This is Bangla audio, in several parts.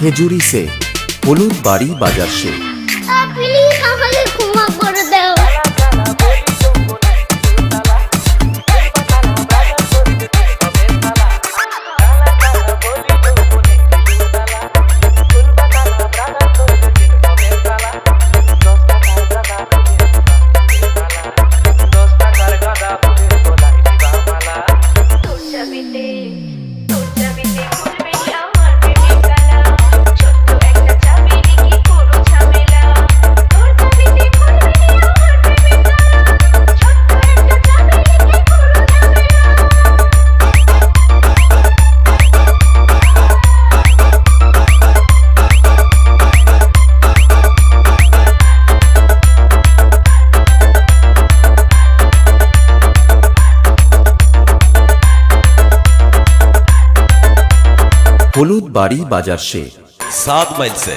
খেজুরি সে হলুদ বাড়ি বাজার সে। ক্ষমা করে দাও। হলুদ বাড়ি বাজার সে সাত মাইল সে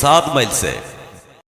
सात माइल से।